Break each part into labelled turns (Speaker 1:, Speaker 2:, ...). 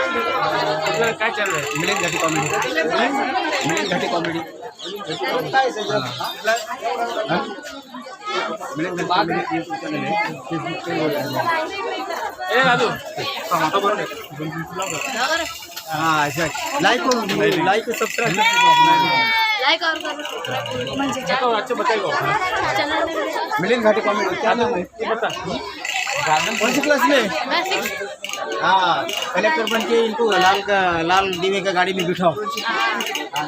Speaker 1: काय चाललंय
Speaker 2: मिलिंद घाटी कॉमेडी घाटी कॉमेडी हा? घाटी आहे आहे.
Speaker 1: ए राजू
Speaker 2: हा अच्छा लाईक करून लाईक सबस्क्राईब
Speaker 3: लाईक और करो
Speaker 1: अच्छा बताइए
Speaker 3: चैनल
Speaker 2: घाटी कॉमेडी क्या नाम है कौन सी क्लास में
Speaker 3: मैं सिक्स
Speaker 2: हाँ कलेक्टर बन के इनको लाल का, लाल दीवे का गाड़ी में बिठाओ। हाँ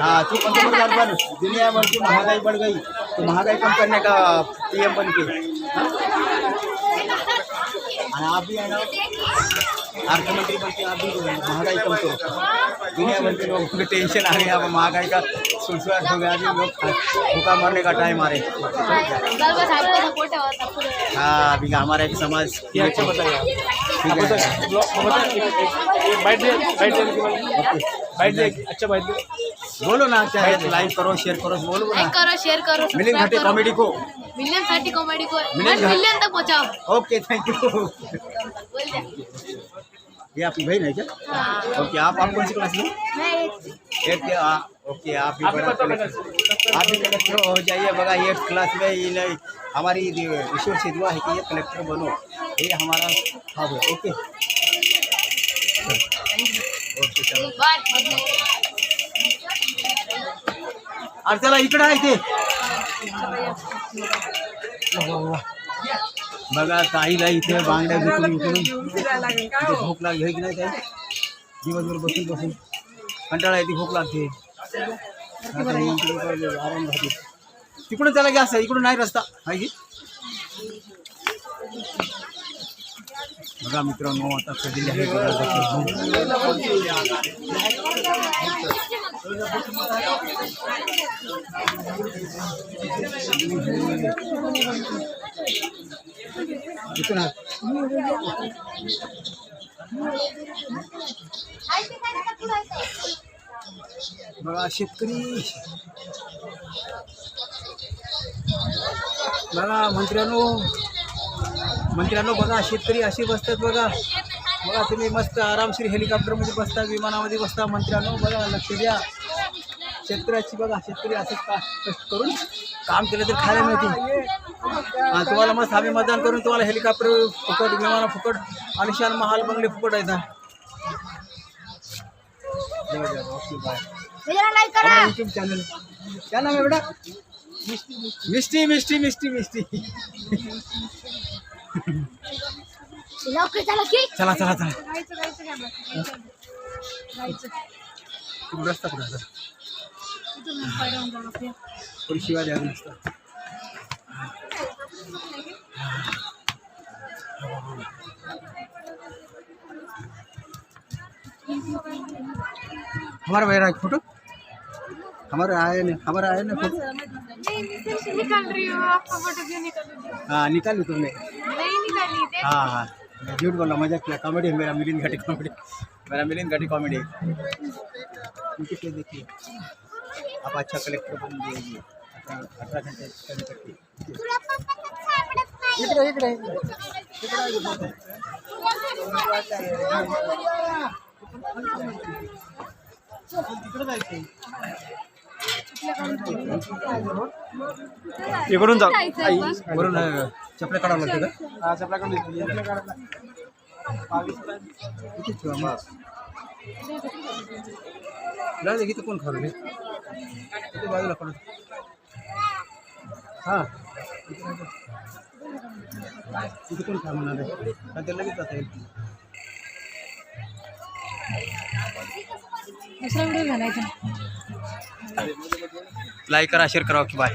Speaker 2: हाँ तू पंतप्रधान बन? दुनिया भर की महँगाई बढ़ गई तो महँगाई कम करने का पीएम बन के। हाँ? आप भी है ना? अर्थमंत्री बन के आप भी महँगाई कम करो। दुनिया भर के लोगों को टेंशन आ गई, अब महँगाई का हो गया लोग भूखा मरने का टाइम आ रहे
Speaker 3: कल बस आपका सपोर्ट है। और सब कुछ है।
Speaker 2: हाँ अभी हमारा एक समाज
Speaker 1: अच्छा
Speaker 2: ठीक है
Speaker 1: अच्छा बैठ
Speaker 2: बोलो ना चाहे लाइक करो शेयर करो बोलो ना।
Speaker 3: लाइक करो शेयर करो
Speaker 2: मिलिंद घाटी कॉमेडी को।
Speaker 3: मिलियन साठी कॉमेडी को।
Speaker 2: मिलियन
Speaker 3: मिलियन तक पहुंचाओ।
Speaker 2: ओके थैंक यू
Speaker 3: बोल
Speaker 2: ये आपकी बहन है क्या?
Speaker 3: हाँ।
Speaker 2: ओके आप आप कौन सी क्लास में
Speaker 3: मैं एक-
Speaker 2: एट के हाँ, ओके आप भी बड़ा कलेक्टर आप भी कलेक्टर हो जाइए बगा एट क्लास में ये नहीं हमारी ईश्वर से दुआ है कि ये कलेक्टर बनो। ये हमारा हाँ है ओके। ओके चलो
Speaker 3: बाय
Speaker 2: अरे चला इकडं आहे ते बघा ताईला इथे बांगड्या विकून विकून भूक लागली की नाही ताई? दिवसभर बसून बसून कंटाळा येते भूक लागते आराम राहते तिकडून त्याला गॅस आहे इकडून नाही रस्ता. आहे की? बघा मित्रांनो आता कधी आहे इकडून आहे. बघा शेतकरी. बघा मंत्र्यानो. मंत्र्यानो बघा शेतकरी असे बसतात बघा. बघा तुम्ही मस्त आरामशीर हेलिकॉप्टरमध्ये बसता विमानामध्ये बसता मंत्र्यानो. बघा लक्ष द्या. शेतकऱ्याची बघा शेतकरी असं का कष्ट करून काम केलं तर खायला मिळते तुम्हाला मस्त आम्ही मतदान करून तुम्हाला हेलिकॉप्टर फुकट विमान फुकट आलिशान महाल बंगले फुकट आहेत
Speaker 3: मेरा लाइक करा।
Speaker 2: हमारा यूट्यूब चैनल क्या नाम है बेटा? मिस्टी मिस्टी मिस्टी मिस्टी
Speaker 3: चला की
Speaker 2: चला चला रस्ता रस्ता। हमारा मेरा एक फ़ोटो। हमारा आए नहीं हमारा आया ना फ़ोटो
Speaker 3: निकाल रही हूँ आपका फ़ोटो क्यों निकाल रही हूँ?
Speaker 2: हाँ निकाली तुमने।
Speaker 3: नहीं निकाली
Speaker 2: हाँ हाँ मैं झूठ बोला मज़ाक किया कॉमेडी है मेरा मिलिंद घाटी कॉमेडी मेरा मिलिंद घाटी कॉमेडी क्योंकि देखिए आप अच्छा कलेक्टर बन जाइए अठारह घंटे. इकडे इकडे इकडे तिकडे जायचं
Speaker 1: इकडून जाऊ
Speaker 3: पण.
Speaker 2: वरून अं, चपल्या काढावं लागते का?
Speaker 1: हा चपला
Speaker 2: किती ठेवा मग. राहू दे, इथं कोण खाऊ रे? इथे बाजूला काढू हां. इथे कोण खा म्हणाले का ते लगेच जाता येईल.
Speaker 3: दुसरा व्हिडिओ घालायचा.
Speaker 2: लाईक करा शेअर करा की बाय